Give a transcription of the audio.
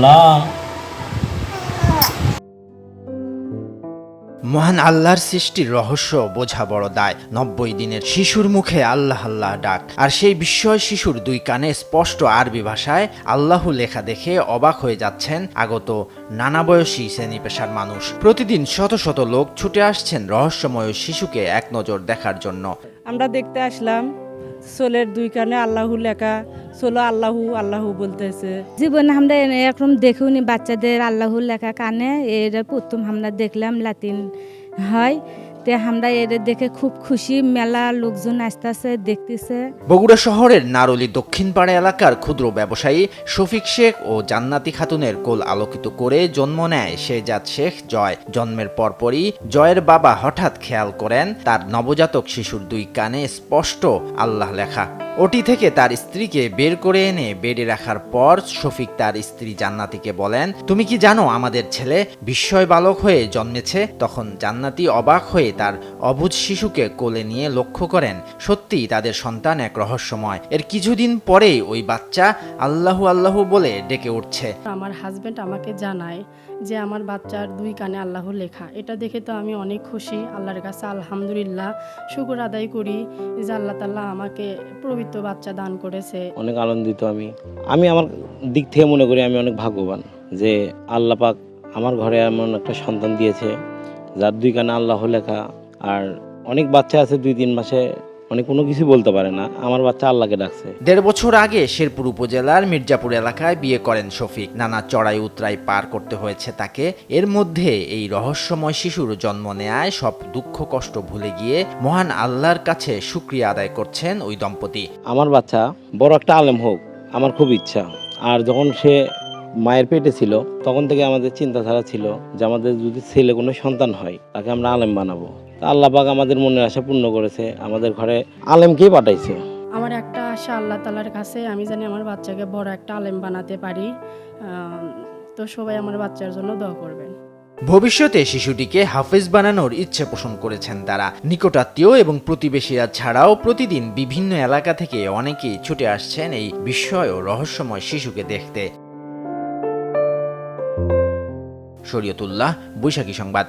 আল্লাহ। মহান আল্লাহর সৃষ্টির রহস্য বোঝা বড় দায়। নব্বই দিনের শিশুর মুখে আল্লাহ আল্লাহ ডাক। আর সেই বিস্ময় শিশুর দুই কানে স্পষ্ট আরবি ভাষায় আল্লাহ লেখা দেখে অবাক হয়ে যাচ্ছেন আগত নানা বয়সী শ্রেণি পেশার মানুষ। প্রতিদিন শত শত লোক ছুটে আসছেন রহস্যময় শিশুকে এক নজর দেখার জন্য। আমরা দেখতে আসলাম সোলের দুই কানে আল্লাহু লেখা সোলো আল্লাহু আল্লাহু বলতেছে। জীবনে আমরা এরকম দেখিনি বাচ্চাদের আল্লাহর লেখা কানে এর প্রথম আমরা দেখলাম লাতিন হয়। তে আমরা এর দেখে খুব খুশি মেলা লোকজন আসতেছে দেখতেছে। বগুড়া শহরের নারলি দক্ষিণপাড়া এলাকার ক্ষুদ্র ব্যবসায়ী শফিক শেখ ও জান্নাতি খাতুনের কোল আলোকিত করে জন্ম নেয় শেজাদ শেখ জয়। জন্মের পরপরই জয়ের বাবা হঠাৎ খেয়াল করেন তার নবজাতক শিশুর দুই কানে স্পষ্ট আল্লাহ লেখা। ওটি থেকে তার স্ত্রীকে বের করে এনে বেডে রাখার পর শফিক তার স্ত্রী জান্নাতিকে বলেন, তুমি কি জানো আমাদের ছেলে বিস্ময় বালক হয়ে জন্মেছে? তখন জান্নাতি অবাক হয়ে তার অবুঝ শিশুকে কোলে নিয়ে লক্ষ্য করেন সত্যিই তাদের সন্তান এক রহস্যময়। এর কিছুদিন পরেই ওই বাচ্চা আল্লাহু আল্লাহু বলে ডেকে উঠছে। আমার হাজব্যান্ড আমাকে জানায় যে আমার বাচ্চার দুই কানে আল্লাহ লেখা। এটা দেখে তো আমি অনেক খুশি। আল্লাহর কাছে আলহামদুলিল্লাহ শুকুর আদায় করি যে আল্লাহ তাল্লাহ আমাকে পবিত্র বাচ্চা দান করেছে। অনেক আনন্দিত আমি। আমি আমার দিক থেকে মনে করি আমি অনেক ভাগ্যবান যে আল্লাহ পাক আমার ঘরে এমন একটা সন্তান দিয়েছে, যার দুই কানে আল্লাহ লেখা। আর অনেক বাচ্চা আছে দুই, তিন মাসে মানে কোনো কিছু বলতে পারে না। আমার বাচ্চা আল্লাহকে ডাকছে। দেড় বছর আগে শেরপুর উপজেলার মির্জাপুর এলাকায় বিয়ে করেন শফিক। নানা চড়াই উতরাই পার করতে হয়েছে তাকে। এর মধ্যে এই রহস্যময় শিশুর জন্ম নেয় সব দুঃখ কষ্ট ভুলে গিয়ে মহান আল্লাহর কাছে শুক্রিয়া আদায় করছেন ওই দম্পতি। আমার বাচ্চা বড় একটা আলেম হোক আমার খুব ইচ্ছা। আর যখন সে মায়ের পেটে ছিল তখন থেকে আমাদের চিন্তাধারা ছিল যে আমাদের যদি ছেলে কোনো সন্তান হয় তাকে আমরা আলেম বানাবো। তা আল্লাহ পাক আমাদের মনের আশা পূর্ণ করেছে আমাদের ঘরে আলেমকেই পাঠাইছে। আমার একটা আশা আল্লাহ তালার কাছে আমি জানি আমার বাচ্চাকে বড় একটা আলেম বানাতে পারি তো সবাই আমার বাচ্চার জন্য দোয়া করবেন। ভবিষ্যতে শিশুটিকে হাফেজ বানানোর ইচ্ছে পোষণ করেছেন তারা। নিকটাত্মীয় এবং প্রতিবেশীরা ছাড়াও প্রতিদিন বিভিন্ন এলাকা থেকে অনেকেই ছুটে আসছেন এই বিস্ময় ও রহস্যময় শিশুকে দেখতে। শরীয়তুল্লাহ বৈশাখী সংবাদ।